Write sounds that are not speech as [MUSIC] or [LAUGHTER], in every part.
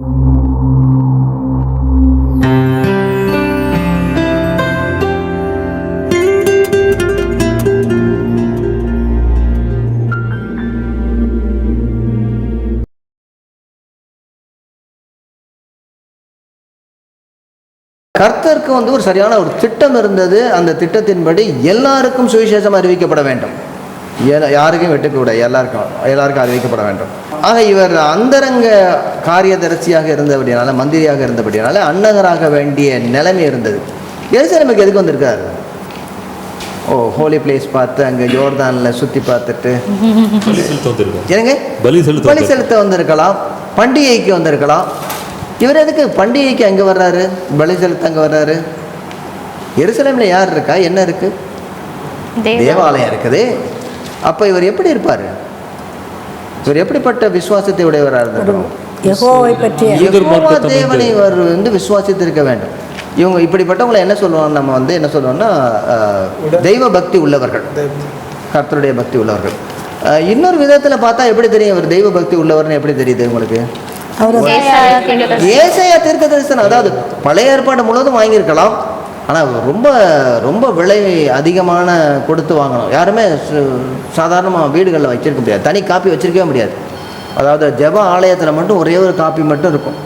கர்த்தருக்கு வந்து ஒரு சரியான ஒரு திட்டம் இருந்தது. அந்த திட்டத்தின்படி எல்லாருக்கும் சுவிசேஷம் அறிவிக்கப்பட வேண்டும். யாருக்கும் விட்டுக்கூட எல்லாருக்கும் எல்லாருக்கும் அறிவிக்கப்பட வேண்டும். ஆக இவர் அந்தரங்க காரியதரிசியாக இருந்தபடினால மந்திரியாக இருந்தபடினால அன்னகராக வேண்டிய நிலைமை இருந்தது. எருசலேமுக்கு எதுக்கு வந்திருக்காரு? ஓ ஹோலி பிளேஸ் பார்த்து அங்கே ஜோர்தானில் சுற்றி பார்த்துட்டு. என்னங்க? பலி செலுத்த பலி வந்திருக்கோம். செலுத்த வந்திருக்கலாம். பண்டிகைக்கு வந்திருக்கலாம். இவர் எதுக்கு பண்டிகைக்கு அங்கே வர்றாரு? பலி செலுத்த அங்கே வர்றாரு? எருசலேமில் யார் இருக்கா? என்ன இருக்கு? தேவாலயம் இருக்குது. அப்போ இவர் எப்படி இருப்பார்? இவர் எப்படிப்பட்ட விசுவாசத்தை உடையவராக மார்க்கத்தை தேவனை இவர் வந்து விசுவாசித்திருக்க வேண்டும். இவங்க இப்படிப்பட்டவங்களை என்ன சொல்லுவோம் நம்ம வந்து என்ன சொல்லுவோம்னா தெய்வ பக்தி உள்ளவர்கள். கர்த்தருடைய பக்தி உள்ளவர்கள். இன்னொரு விதத்தில் பார்த்தா எப்படி தெரியும் இவர் தெய்வ பக்தி உள்ளவர்னு எப்படி தெரியுது உங்களுக்கு? அவர் ஏசாயா தீர்க்க தரிசனம் அதாவது பழைய ஏற்பாடு முழுவதும் வாங்கியிருக்கலாம். ஆனால் ரொம்ப ரொம்ப விலை அதிகமான கொடுத்து வாங்கணும். யாருமே சாதாரணமாக வீடுகளில் வச்சிருக்க முடியாது. தனி காப்பி வச்சிருக்கவே முடியாது. அதாவது ஜெப ஆலயத்தில் மட்டும் ஒரே ஒரு காப்பி மட்டும் இருக்கும்.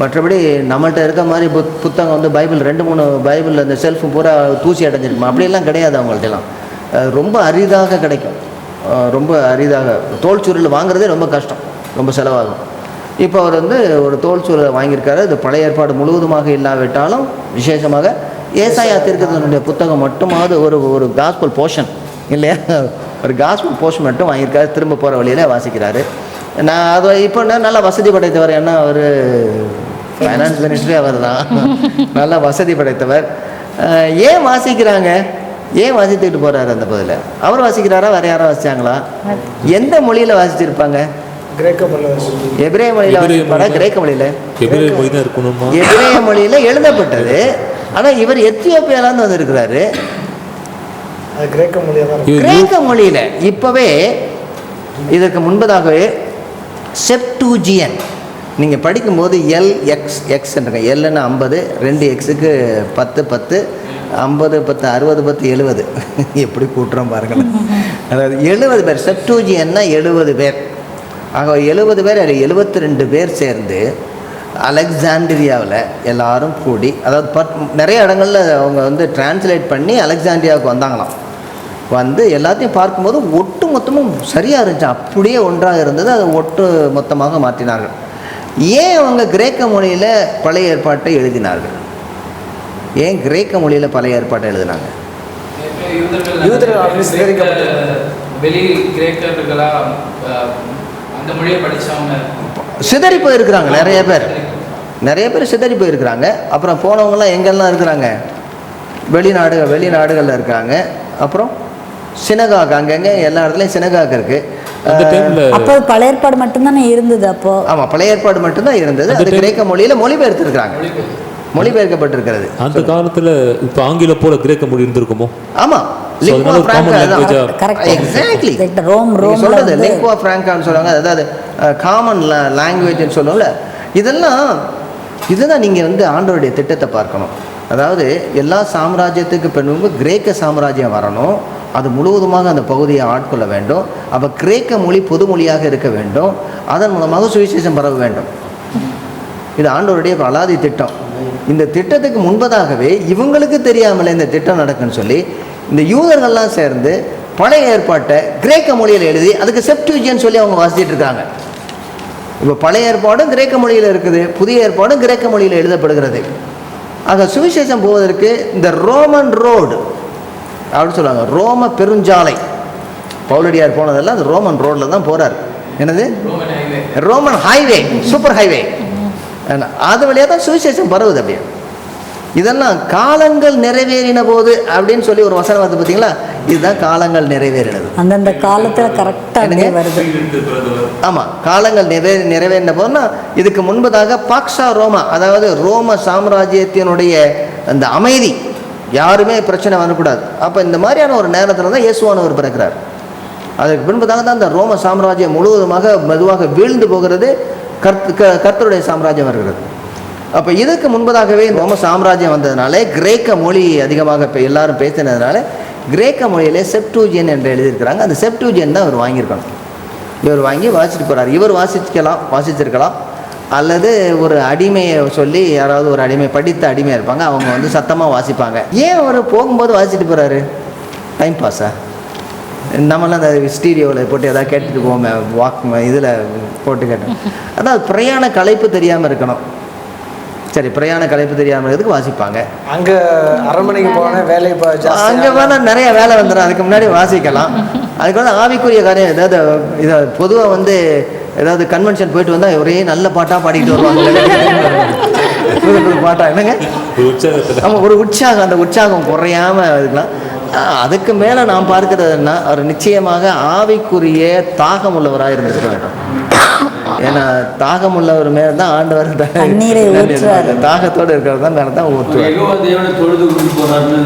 மற்றபடி நம்மள்கிட்ட இருக்க மாதிரி புத் புத்தகம் வந்து பைபிள் ரெண்டு மூணு பைபிள் அந்த செல்ஃபு பூரா தூசி அடைஞ்சிருக்குமா? அப்படியெல்லாம் கிடையாது அவங்கள்ட்டலாம். ரொம்ப அரிதாக கிடைக்கும். ரொம்ப அரிதாக. தோல் சுருள் வாங்குறதே ரொம்ப கஷ்டம். ரொம்ப செலவாகும். இப்போ அவர் வந்து ஒரு தோல் சுருளை வாங்கியிருக்காரு. இது பழைய ஏற்பாடு முழுவதுமாக இல்லாவிட்டாலும் விசேஷமாக ஏசாயா திருக்கதனுடைய புத்தகம் மட்டுமாவது ஒரு ஒரு காஸ்பல் போர்ஷன் இல்லையா? ஒரு காஸ்பல் போர்ஷன் மட்டும் வாங்கியிருக்காரு. திரும்ப போகிற வழியில் வாசிக்கிறாரு. நான் அது இப்போ நல்லா வசதி படைத்தவர். ஏன்னா அவர்? ஃபைனான்ஸ் மினிஸ்டரே அவர் தான் நல்லா வசதி படைத்தவர். ஏன் வாசிக்கிறாங்க? ஏன் வாசித்துக்கிட்டு போறாரு அந்த பதில? அவர் வாசிக்கிறாரா? வேற யாரா வாசிச்சாங்களா? எந்த மொழியில வாசிச்சிருப்பாங்க? எபிரேய மொழியில வாசிப்பாரா. கிரேக்க மொழியில? எபிரேய மொழியில எழுதப்பட்டது. ஆனா இவர் எத்தியோப்பியாலேருந்து வந்திருக்கிறாரு அது கிரேக்க யூ- கிரேக்க மொழியில இப்பவே இதற்கு முன்பதாகவே செப்டூஜியன். நீங்கள் படிக்கும்போது எல் எக்ஸ் எக்ஸ் எல்லுன்னு ஐம்பது ரெண்டு எக்ஸுக்கு பத்து பத்து ஐம்பது பத்து அறுபது பத்து எழுபது. எப்படி கூட்டுறோம் பாருங்களேன். அதாவது எழுபது பேர் செப்டூஜியன்னா எழுபது பேர். ஆக எழுபது பேர் எழுபத்தி ரெண்டு பேர் சேர்ந்து அலெக்சாண்டிரியாவில் எல்லாரும் கூடி அதாவது பட் நிறைய இடங்கள்ல அவங்க வந்து டிரான்ஸ்லேட் பண்ணி அலெக்சாண்டிரியாவுக்கு வந்தாங்களாம். வந்து எல்லாத்தையும் பார்க்கும்போது ஒட்டு மொத்தமும் சரியாக இருந்துச்சு. அப்படியே ஒன்றாக இருந்தது அதை ஒட்டு மொத்தமாக மாற்றினார்கள். ஏன் அவங்க கிரேக்க மொழியில் பழைய ஏற்பாட்டை எழுதினார்கள்? ஏன் கிரேக்க மொழியில் பழைய ஏற்பாட்டை எழுதினாங்க? சிதறி போயிருக்கிறாங்க நிறைய பேர். நிறைய பேர் சிதறி போயிருக்கிறாங்க. அப்புறம் போனவங்கலாம் எங்கெல்லாம் இருக்கிறாங்க? வெளிநாடு வெளிநாடுகளில் இருக்காங்க அப்புறம் சினகாக் அங்கங்கே எல்லா இடத்துலையும் சினகாக் இருக்குது டைம்ல அப்போ பழைய ஏற்பாடு மட்டும்தானே இருந்தது அப்போ? ஆமாம் பழைய ஏற்பாடு மட்டும்தான் இருந்தது. அது கிரேக்க மொழியில் மொழிபெயர்த்திருக்கிறாங்க. மொழிபெயர்க்கப்பட்டிருக்கிறது. அந்த காலத்துல இப்ப ஆங்கிலம் போல கிரேக்க மொழி இருந்திருக்குமோ? ஆமா So, அதனால common language ஆ- கரெக்ட் எக்ஸாக்ட்லி ரோம் ரோம்ல சொல்றது வந்து லிங்குவா ஃப்ராங்கான்னு சொல்லுவாங்க. அதாவது காமன் லாங்குவேஜ்னு சொல்லுவோம்ல. இதெல்லாம் இதுதான் நீங்கள் வந்து ஆண்டோருடைய திட்டத்தை பார்க்கணும். அதாவது எல்லா சாம்ராஜ்யத்துக்கு பின்பு கிரேக்க சாம்ராஜ்யம் வரணும். அது முழுவதுமாக அந்த பகுதியை ஆட்கொள்ள வேண்டும். அப்போ கிரேக்க மொழி பொது மொழியாக இருக்க வேண்டும். அதன் மூலமாக சுவிசேஷம் பரவ வேண்டும். இது ஆண்டோருடைய அலாதி திட்டம். இந்த திட்டத்துக்கு முன்பதாகவே இவங்களுக்கு தெரியாமலே இந்த திட்டம் நடக்குன்னு சொல்லி இந்த யூதர்கள்லாம் சேர்ந்து பழைய ஏற்பாட்டை கிரேக்க மொழியில் எழுதி அதுக்கு செப்டியூஜியன் சொல்லி அவங்க வாசிச்சிட்டு இருக்காங்க. இப்போ பழைய ஏற்பாடும் கிரேக்க மொழியில் இருக்குது புதிய ஏற்பாடும் கிரேக்க மொழியில் எழுதப்படுகிறது. ஆக சுவிசேஷம் போவதற்கு இந்த ரோமன் ரோடு அப்படின்னு சொல்லுவாங்க ரோம பெருஞ்சாலை. பவுலடியார் போனதெல்லாம் அந்த ரோமன் ரோட்டில் தான் போகிறார் என்னது? Roman highway. Roman highway super highway. அது வழியாக தான் சுவிசேஷம் பரவுது அப்படியே. இதெல்லாம் காலங்கள் நிறைவேறின போது அப்படின்னு சொல்லி ஒரு வசனம் வருது பார்த்தீங்களா இதுதான் காலங்கள் நிறைவேறினது. அந்தந்த காலத்துல கரெக்டா அப்படியே வருது. ஆமாம் காலங்கள் நிறைவே நிறைவேறின போதுனா இதுக்கு முன்பதாக பாக்ஸா ரோமா அதாவது ரோம சாம்ராஜ்யத்தினுடைய அந்த அமைதி யாருமே பிரச்சனை வரக்கூடாது. அப்போ இந்த மாதிரியான ஒரு நேரத்தில் தான் இயேசுவானவர் பிறக்கிறார். அதற்கு பின்பதாக தான் இந்த ரோம சாம்ராஜ்யம் முழுவதுமாக மெதுவாக வீழ்ந்து போகிறது கர்த் க- கர்த்தருடைய சாம்ராஜ்யம் வருகிறது. அப்போ இதுக்கு முன்பதாகவே ரோம சாம்ராஜ்யம் வந்ததுனால கிரேக்க மொழி அதிகமாக எல்லாரும் பேசினதுனால கிரேக்க மொழியிலே செப்டூஜியன் என்று எழுதியிருக்கிறாங்க. அந்த செப்டூஜியன் தான் அவர் வாங்கியிருக்கணும். இவர் வாங்கி வாசிட்டு போகிறார் இவர் வாசிக்கலாம் வாசிச்சிருக்கலாம். அல்லது ஒரு அடிமையை சொல்லி யாராவது ஒரு அடிமை படித்த அடிமையாக இருப்பாங்க. அவங்க வந்து சத்தமாக வாசிப்பாங்க. ஏன் அவர் போகும்போது வாசிட்டு போகிறாரு டைம் பாஸா நம்மளாம் அந்த ஸ்டீடியோவில் போட்டு எதாவது கேட்டுட்டு போவோமே வாக் இதில் போட்டு கேட்டோம். அதான் பிரயாண களைப்பு தெரியாமல் இருக்கணும். சரி பிரயாண களைப்பு தெரியாமல் இருக்கிறதுக்கு வாசிப்பாங்க. அங்க அரண்மனைக்கு போனேன் வேலை இப்போ அங்கே வேணால் நிறைய வேலை வந்துடும் அதுக்கு முன்னாடி வாசிக்கலாம். அதுக்கு வந்து ஆவிக்குரிய காரியம் ஏதாவது இதை பொதுவாக வந்து ஏதாவது கன்வென்ஷன் போயிட்டு வந்தால் ஒரே நல்ல பாட்டாக பாடிட்டு வருவாங்க. புது புது பாட்டா என்னங்க? ஆமாம் ஒரு உற்சாகம் அந்த உற்சாகம் குறையாம இருக்கலாம். அதுக்கு மேலே நாம் பார்க்கிறதுன்னா அவர் நிச்சயமாக ஆவிக்குரிய தாகம் உள்ளவராக இருந்திருக்க வேண்டும். ஏன்னா தாகம் உள்ளவர் மேலே தான். ஆண்டவர் த- தண்ணீரை ஊற்றுவார். தாகத்தோடு இருக்கிறது தான் மேலே தான் ஊற்றுவார். எகோவா தேவனை தொழுது கொண்டு போறாருன்னு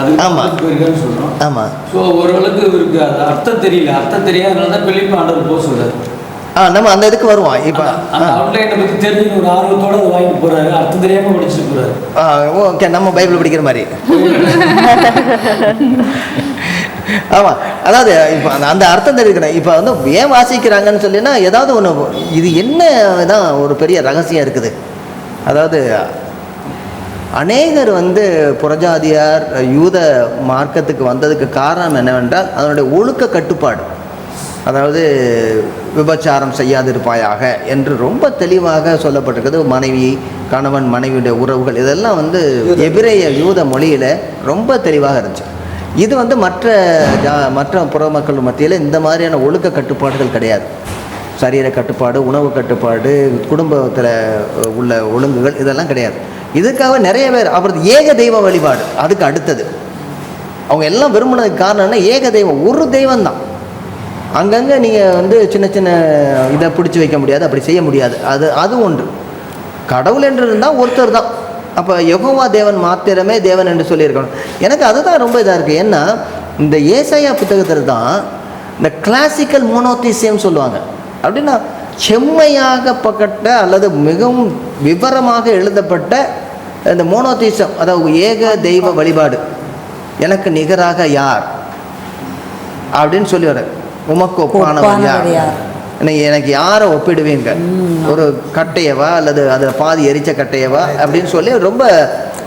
அது ஆமா. போயிருக்கான்னு சொல்றோம். ஆமாம் ஸோ ஓரளவுக்கு இவருக்கு அர்த்தம் தெரியல. அர்த்தம் தெரியாதனால தான் பிலிப்பு ஆண்டவர் போக சொல்றாரு. ஆ நம்ம அந்த இதுக்கு வருவோம். இப்போ அவுட்லைனை பத்தி தெரிஞ்சு ஒரு ஆர்வத்தோட அதை வாங்கிட்டு போறாரு. அர்த்தம் தெரியாம படிச்சுட்டு போறாரு. ஓகே நம்ம பைபிள் படிக்கிற மாதிரி. ஆமாம் அதாவது இப்போ அந்த அர்த்தம் தெரிவிக்கிறேன். இப்போ வந்து ஏன் வாசிக்கிறாங்கன்னு சொல்லினா ஏதாவது ஒன்று இது என்ன தான் ஒரு பெரிய ரகசியம் இருக்குது? அதாவது அநேகர் வந்து புறஜாதியார் யூத மார்க்கத்துக்கு வந்ததுக்கு காரணம் என்னவென்றால் அதனுடைய ஒழுக்க கட்டுப்பாடு. அதாவது விபச்சாரம் செய்யாதிருப்பாயாக என்று ரொம்ப தெளிவாக சொல்லப்பட்டிருக்கிறது. மனைவி கணவன் மனைவியுடைய உறவுகள் இதெல்லாம் வந்து எபிரேய யூத மொழியில் ரொம்ப தெளிவாக இருந்துச்சு. இது வந்து மற்ற ஜா மற்ற புற மக்கள் மத்தியில் இந்த மாதிரியான ஒழுக்க கட்டுப்பாடுகள் கிடையாது. சரீர கட்டுப்பாடு உணவு கட்டுப்பாடு குடும்பத்தில் உள்ள ஒழுங்குகள் இதெல்லாம் கிடையாது. இதுக்காக நிறைய பேர் அப்புறம் ஏக தெய்வ வழிபாடு அதுக்கு அடுத்தது. அவங்க எல்லாம் விரும்பினதுக்கு காரணம்னா ஏக தெய்வம் ஒரு தெய்வம் தான் அங்கங்கே நீங்கள் வந்து சின்ன சின்ன இதை பிடிச்சி வைக்க முடியாது அப்படி செய்ய முடியாது. அது அது ஒன்று. கடவுள் என்று இருந்தால் ஒருத்தர் தான். அப்போ யகோவா தேவன் மாத்திரமே தேவன் என்று சொல்லியிருக்கணும். எனக்கு அதுதான் ரொம்ப இதாக இருக்குது ஏன்னா இந்த ஏசாயா புத்தகத்தில் தான் இந்த கிளாசிக்கல் மோனோத்திசியம் சொல்லுவாங்க. அப்படின்னா செம்மையாக பக்கட்ட அல்லது மிகவும் விவரமாக எழுதப்பட்ட இந்த மோனோத்திசம் அதாவது ஏக தெய்வ வழிபாடு. எனக்கு நிகராக யார்? அப்படின்னு சொல்லி வர உமக்கு ஒப்பானவர் யார்? எனக்கு எனக்கு யாரை ஒப்பிடுவீங்க? ஒரு கட்டையவா அல்லது அதில் பாதி எரிச்ச கட்டையவா அப்படின்னு சொல்லி ரொம்ப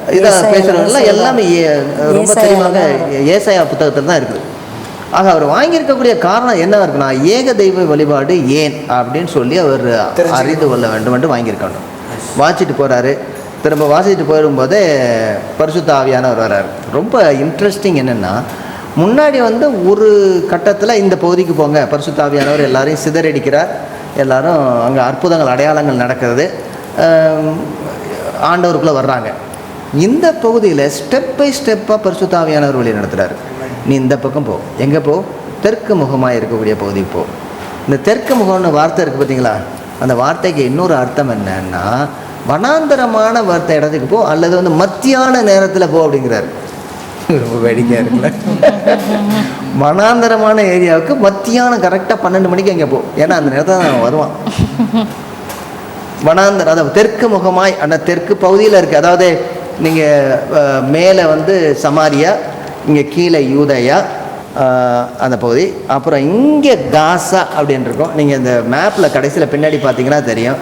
இதாக ஏசாயால பேசுகிறவங்கலாம் எல்லாமே ரொம்ப தெளிவாக ஏசாயா புத்தகத்தில் தான் இருக்குது. ஆக அவர் வாங்கியிருக்கக்கூடிய காரணம் என்ன இருக்குன்னா ஏக தெய்வ வழிபாடு ஏன் அப்படின்னு சொல்லி அவர் அறிந்து கொள்ள வேண்டும் என்று வாங்கியிருக்கணும் வாசிட்டு போகிறாரு திரும்ப வாசிட்டு போயிடும்போதே பரிசுத்த ஆவியானவர் வர்றாரு. ரொம்ப இன்ட்ரெஸ்டிங் என்னென்னா முன்னாடி வந்து ஒரு கட்டத்தில் இந்த பகுதிக்கு போங்க. பரிசுத்த ஆவியானவர் எல்லாரையும் சிதறடிக்கிறார். எல்லாரும் அங்கே அற்புதங்கள் அடையாளங்கள் நடக்கிறது. ஆண்டவருக்குள்ளே வர்றாங்க. இந்த பகுதியில் ஸ்டெப் பை ஸ்டெப்பாக பரிசுத்தாவியானவர் வழி நடத்துகிறாரு நீ இந்த பக்கம் போ. எங்கே போ? தெற்கு முகமாக இருக்கக்கூடிய பகுதிக்கு போ. இந்த தெற்கு முகம்னு வார்த்தை இருக்குது பார்த்தீங்களா அந்த வார்த்தைக்கு இன்னொரு அர்த்தம் என்னன்னா வனாந்தரமான வார்த்தை இடத்துக்கு போ அல்லது வந்து மத்தியான நேரத்தில் போ அப்படிங்கிறாரு. ரொம்ப வேடிக்கையாக இருக்குல்ல. [LAUGHS] வனாந்தரமான ஏரியாவுக்கு மத்தியானம் கரெக்டாக பன்னெண்டு மணிக்கு அங்கே போ. ஏன்னா அந்த நேரத்தில் தான் வருவான். வனாந்தரம் அதாவது தெற்கு முகமாய் அந்த தெற்கு பகுதியில் இருக்குது அதாவது நீங்கள் மேலே வந்து சமாரியா இங்கே கீழே யூதயா அந்த பகுதி. அப்புறம் இங்கே காசா அப்படின்னு இருக்கும். நீங்கள் இந்த மேப்பில் கடைசியில் பின்னாடி பார்த்தீங்கன்னா தெரியும்.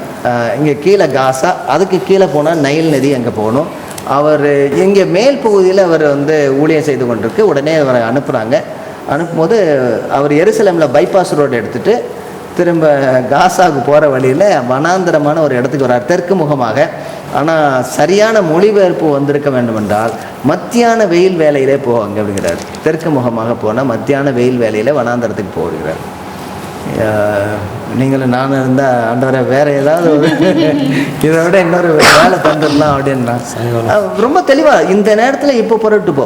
இங்கே கீழே காசா அதுக்கு கீழே போனால் நைல் நதி அங்கே போகணும். அவர் இங்கே மேல் பகுதியில் அவர் வந்து ஊழியம் செய்து கொண்டிருக்கு. உடனே அவரை அனுப்புகிறாங்க அனுப்பும்போது அவர் எருசலேமில் பைபாஸ் ரோடு எடுத்துகிட்டு திரும்ப காசாவுக்கு போகிற வழியில் வனாந்தரமான ஒரு இடத்துக்கு வரார் தெற்கு முகமாக. ஆனால் சரியான மொழிபெயர்ப்பு வந்திருக்க வேண்டுமென்றால் மத்தியான வெயில் வேலையிலே போவாங்க அப்படிங்கிறார். தெற்கு முகமாக போனால் மத்தியான வெயில் வேலையில் வனாந்தரத்துக்கு போகிறார். நீங்களும் நானும் இருந்தால் ஆண்டவரை வேற ஏதாவது இதை விட இன்னொரு வேலை தந்துடலாம் அப்படின்னா ரொம்ப தெளிவாக இந்த நேரத்தில் இப்போ புறட்டு போ.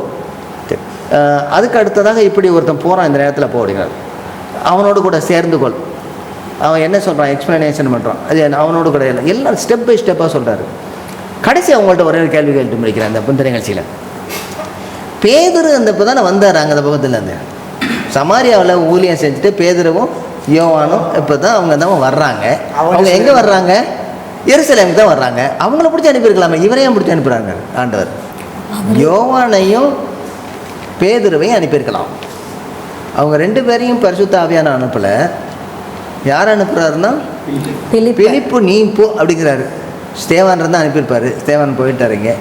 அதுக்கு அடுத்ததாக இப்படி ஒருத்தன் போகிறான் இந்த நேரத்தில் போ அப்படிங்கிறார். அவனோடு கூட சேர்ந்து கொள். அவன் என்ன சொல்கிறான் எக்ஸ்ப்ளனேஷன் பண்ணுறான் அது அவனோடு கூட இல்லை. எல்லாம் ஸ்டெப் பை ஸ்டெப்பாக சொல்கிறாரு கடைசி அவங்கள்ட்ட ஒரே ஒரு கேள்வி கேட்டு முடிக்கிறேன் அந்த புந்த நிகழ்ச்சியில். பேதுரு அந்த இப்போ தானே வந்தார் அங்கே அந்த பக்கத்தில் இருந்து. சமாரியாவில் ஊழியம் செஞ்சுட்டு பேதுருவும் யோவானும் இப்போ தான் அவங்க தான் வர்றாங்க. அவங்க எங்கே வர்றாங்க? எருசலேமுக்கு தான் வர்றாங்க. அவங்கள பிடிச்சி அனுப்பியிருக்கலாமே. இவரையும் பிடிச்சி அனுப்புகிறாங்க ஆண்டவர். யோவானையும் பேதுருவையும் அனுப்பியிருக்கலாம். அவங்க ரெண்டு பேரையும் பரிசுத்த ஆவியான அனுப்பலை. யார் அனுப்புகிறாருன்னா பிலிப்பு. நீ போ அப்படிங்கிறாரு. ஸ்தேவான் இருந்தால் அனுப்பியிருப்பாரு. ஸ்தேவான் போயிட்டாருங்க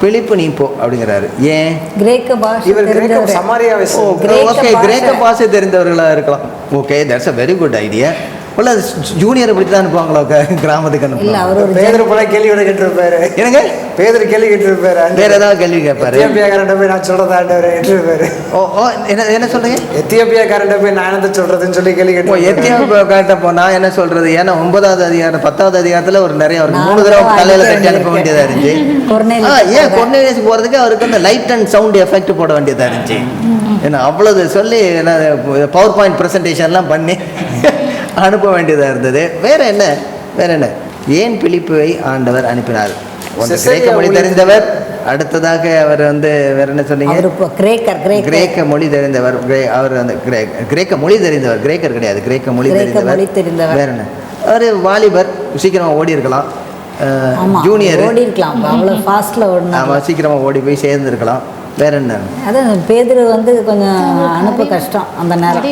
பிலிப்பு நீ போ. அப்படிங்கிறாரு ஏன் கிரேக்க பாஷை இவர். கிரேக்க ஓகே. கிரேக்க பாஷை தெரிந்தவர்களாக இருக்கலாம் okay that's a very good idea இல்லை ஜூனியர் இப்படி தான் அனுப்புவாங்களோ கிராமத்துக்கு இல்ல அனுப்புவாங்க அவர் ஒரு பேதர் போல கேள்வியோட கேட்டிருப்பாரு. என்னங்க? பேதர் கேள்வி கேட்டிருப்பாரு. வேற ஏதாவது கேள்வி கேட்பாரு? எத்தியோப்பியாக்காரன்ட்ட போய் நான் சொல்றதா ஆண்டவர் கேட்டிருப்பாரு. ஓ ஓ என்ன என்ன சொல்றீங்க? எத்தியோப்பியாக்காரன்ட்ட போய் நான் என்னத்த சொல்றதுன்னு சொல்லி கேள்வி ஓ கேட்டு எத்தியோப்பியா போனா என்ன சொல்றது? ஏன்னா ஒன்பதாவது அதிகாரம் பத்தாவது அதிகாரத்துல ஒரு நிறைய நான் மூணு தடவை தலையில கட்டி அனுப்ப வேண்டியதா இருந்துச்சு. ஏன். கொர்னேலியஸ் போறதுக்கு அவருக்கு அந்த லைட் அண்ட் சவுண்ட் எஃபெக்ட் போட வேண்டியதா இருந்துச்சு. ஏன்னா அவ்வளவு சொல்லி பவர் பாயிண்ட் ப்ரெசன்டேஷன்லாம் பண்ணி அனுப்ப வேண்டியதா இருந்தது. வேற என்ன? வேற என்ன? ஏன் பிலிப்புவை ஆண்டவர் அனுப்பினார்? கிரேக்க மொழி தெரிந்தவர் அடுத்ததாக அவர் வந்து வேற என்ன சொன்னீங்க? கிரேக்கர் கிரேக்க மொழி தெரிந்தவர் கிரே- அவர் அந்த கிரே- கிரேக்க மொழி தெரிந்தவர் கிரேக்கர் கிடையாது கிரேக்க மொழி தெரிந்தவர். வேற என்ன? அவர் வாலிபர் சீக்கிரமா ஓடி இருக்கலாம் ஜூனியர் ஓடி இருக்கலாம் அவ்வளோ ஃபாஸ்ட்ல ஓடினா ஆமா சீக்கிரமா ஓடி போய் சேர்ந்துருக்கலாம். வேற என்ன? அதான் பேதுரு வந்து கொஞ்சம் அனுப்ப கஷ்டம் அந்த நேரம்.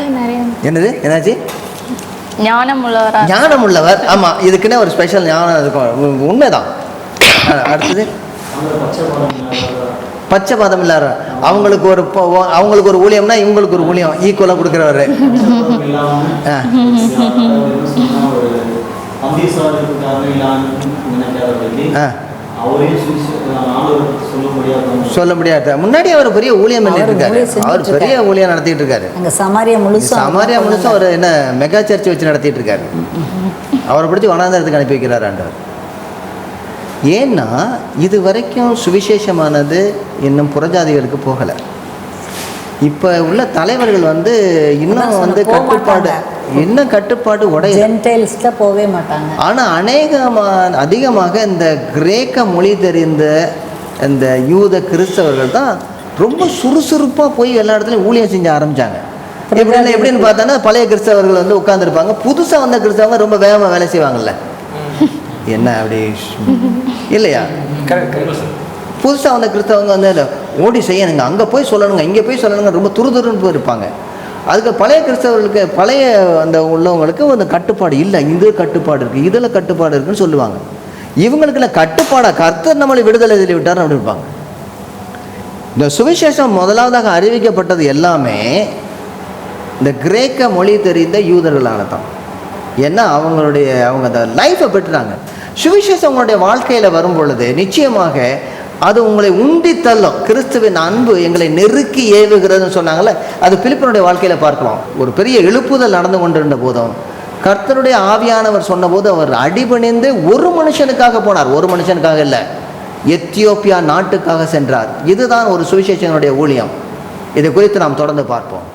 என்னது? என்னாச்சு? ஞானம் உள்ளவரா ஞானம் உள்ளவர் ஆமா இதுக்குன்னே ஒரு ஸ்பெஷல் ஞானம் இருக்கும். உண்மைதான். அடுத்தது? பச்சை பாதம் இல்லாத. அவங்களுக்கு ஒரு அவங்களுக்கு ஒரு ஊழியம்னா இவங்களுக்கு ஒரு ஊழியம். ஈக்குவலாக கொடுக்குறவர். ஆ சொல்ல முடியாத சொல்ல முடியாது. முன்னாடி அவர் பெரிய ஊழியம் பண்ணிட்டு அவர் இருக்காரு அவர் பெரிய ஊழியம் நடத்திட்டு இருக்காரு. சமாரியா முழுசும் சமாரியா முழுசும் அவர் என்ன மெகா சர்ச் வச்சு நடத்திட்டு இருக்காரு. அவரை பிடிச்சி வனாந்தரத்துக்கு அனுப்பி வைக்கிறார் ஆண்டவர். ஏன்னா இது வரைக்கும் சுவிசேஷமானது இன்னும் புறஜாதிகளுக்கு போகலை. இப்போ உள்ள தலைவர்கள் வந்து இன்னும் வந்து கட்டுப்பாடு. இன்னும் கட்டுப்பாடு உடைய ஜென்டைல்ஸ்ல போகவே மாட்டாங்க. ஆனால் அநேகமாக அதிகமாக இந்த கிரேக்க மொழி தெரிந்த இந்த யூத கிறிஸ்தவர்கள் தான் ரொம்ப சுறுசுறுப்பாக போய் எல்லா இடத்துலையும் ஊழியம் செஞ்ச ஆரம்பிச்சாங்க. எப்படின்னு எப்படின்னு பார்த்தோன்னா பழைய கிறிஸ்தவர்கள் வந்து உட்காந்துருப்பாங்க புதுசாக வந்த கிறிஸ்தவங்க ரொம்ப வேகமாக வேலை செய்வாங்கல்ல. [LAUGHS] என்ன அப்படி? இல்லையா? புதுசாக வந்த கிறிஸ்தவங்க வந்து ஓடி செய்யணுங்க. அங்கே போய் சொல்லணுங்க. இங்கே போய் சொல்லணுங்க. ரொம்ப துருதுருன்னு போய் இருப்பாங்க. அதுக்கு பழைய கிறிஸ்தவர்களுக்கு பழைய அந்த உள்ளவங்களுக்கு அந்த கட்டுப்பாடு இல்லை. இது கட்டுப்பாடு இருக்குது இதில் கட்டுப்பாடு இருக்குன்னு சொல்லுவாங்க. இவங்களுக்குள்ள கட்டுப்பாடாக கர்த்தர் நம்மளை விடுதலை எழுதி விட்டார் அப்படி இருப்பாங்க. இந்த சுவிசேஷம் முதலாவதாக அறிவிக்கப்பட்டது எல்லாமே இந்த கிரேக்க மொழி தெரிந்த யூதர்களால தான் ஏன்னா அவங்களுடைய அவங்க அந்த லைஃப்பை பெற்றுறாங்க சுவிசேஷம் உங்களுடைய வாழ்க்கையில் வரும் பொழுது நிச்சயமாக அது உங்களை உண்டி தள்ளும். கிறிஸ்துவின் அன்பு எங்களை நெருக்கி ஏவுகிறதுன்னு சொன்னாங்கல்ல அது பிலிப்பனுடைய வாழ்க்கையில் பார்க்கலாம். ஒரு பெரிய எழுப்புதல் நடந்து கொண்டிருந்த போதும் கர்த்தருடைய ஆவியானவர் சொன்னபோது அவர் அடிபணிந்து ஒரு மனுஷனுக்காக போனார். ஒரு மனுஷனுக்காக இல்லை எத்தியோப்பியா நாட்டுக்காக சென்றார். இதுதான் ஒரு சுவிசேஷனுடைய ஊழியம். இது குறித்து நாம் தொடர்ந்து பார்ப்போம்.